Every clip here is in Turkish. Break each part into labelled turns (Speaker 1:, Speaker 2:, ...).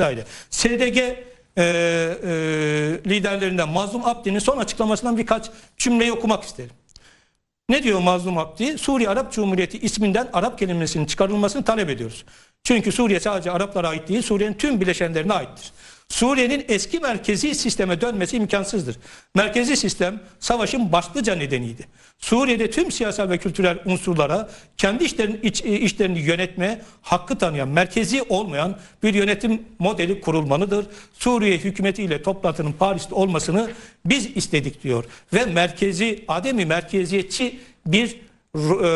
Speaker 1: vesaire. SDG e, e, liderlerinden Mazlum Abdi'nin son açıklamasından birkaç cümleyi okumak isterim. Ne diyor Mazlum Abdi? Suriye Arap Cumhuriyeti isminden Arap kelimesinin çıkarılmasını talep ediyoruz. Çünkü Suriye sadece Araplara ait değil, Suriye'nin tüm bileşenlerine aittir. Suriye'nin eski merkezi sisteme dönmesi imkansızdır. Merkezi sistem savaşın başlıca nedeniydi. Suriye'de tüm siyasal ve kültürel unsurlara kendi işlerini, iç- işlerini yönetme hakkı tanıyan, merkezi olmayan bir yönetim modeli kurulmalıdır. Suriye hükümetiyle toplantının Paris'te olmasını biz istedik diyor. Ve merkezi, ademi merkeziyetçi bir e,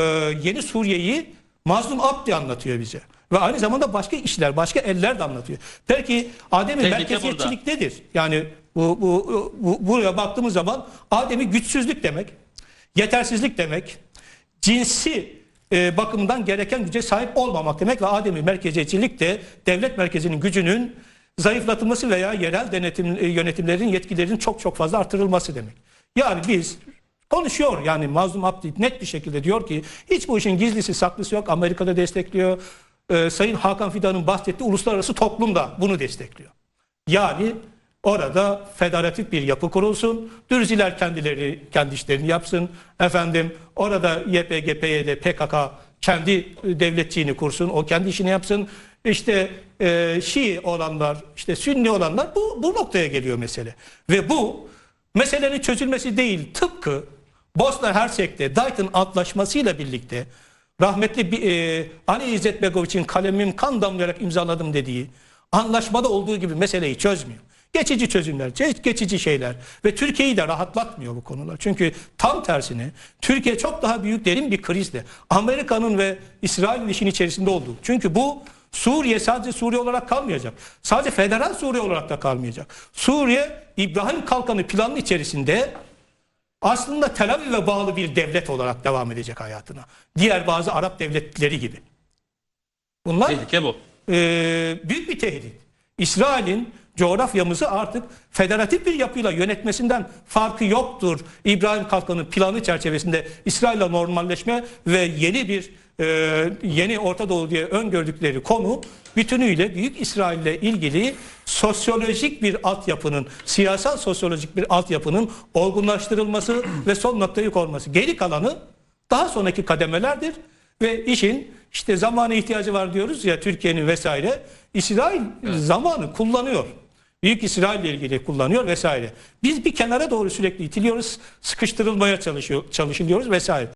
Speaker 1: yeni Suriye'yi Mazlum Abdi anlatıyor bize. Ve aynı zamanda başka işler, başka eller de anlatıyor. Peki ademi
Speaker 2: Tehlike
Speaker 1: merkeziyetçilik nedir? Yani bu, bu, bu, buraya baktığımız zaman ademi güçsüzlük demek, yetersizlik demek, cinsi e, bakımdan gereken güce sahip olmamak demek ve ademi merkeziyetçilik de devlet merkezinin gücünün zayıflatılması veya yerel denetim e, yönetimlerin yetkilerinin çok çok fazla artırılması demek. Yani biz konuşuyor yani Mazlum Abdi net bir şekilde diyor ki hiç bu işin gizlisi saklısı yok. Amerika'da destekliyor. Ee, Sayın Hakan Fidan'ın bahsettiği uluslararası toplum da bunu destekliyor. Yani orada federatif bir yapı kurulsun. Dürziler kendileri kendi işlerini yapsın. Efendim orada YPG, PYD, PKK kendi devletçiğini kursun. O kendi işini yapsın. İşte e, Şii olanlar, işte Sünni olanlar bu, bu noktaya geliyor mesele. Ve bu meselenin çözülmesi değil. Tıpkı Bosna Hersek'te Dayton Antlaşması'yla birlikte rahmetli bir, e, Ali İzzet Begoviç'in kalemim kan damlayarak imzaladım dediği anlaşmada olduğu gibi meseleyi çözmüyor. Geçici çözümler, ge- geçici şeyler ve Türkiye'yi de rahatlatmıyor bu konular. Çünkü tam tersine Türkiye çok daha büyük derin bir krizle Amerika'nın ve İsrail'in işin içerisinde olduğu. Çünkü bu Suriye sadece Suriye olarak kalmayacak. Sadece federal Suriye olarak da kalmayacak. Suriye İbrahim Kalkanı planının içerisinde aslında Tel Aviv'e bağlı bir devlet olarak devam edecek hayatına. Diğer bazı Arap devletleri gibi. Bunlar
Speaker 2: Tehlike bu.
Speaker 1: e, büyük bir tehdit. İsrail'in coğrafyamızı artık federatif bir yapıyla yönetmesinden farkı yoktur. İbrahim Kalkan'ın planı çerçevesinde İsrail'le normalleşme ve yeni bir e, yeni Orta Doğu diye öngördükleri konu bütünüyle Büyük İsrail'le ilgili sosyolojik bir altyapının, siyasal sosyolojik bir altyapının olgunlaştırılması ve son noktayı konması. Geri kalanı daha sonraki kademelerdir ve işin işte zamanı ihtiyacı var diyoruz ya Türkiye'nin vesaire. İsrail zamanı kullanıyor. Büyük İsrail ile ilgili kullanıyor vesaire. Biz bir kenara doğru sürekli itiliyoruz, sıkıştırılmaya çalışıyor, çalışılıyoruz vesaire.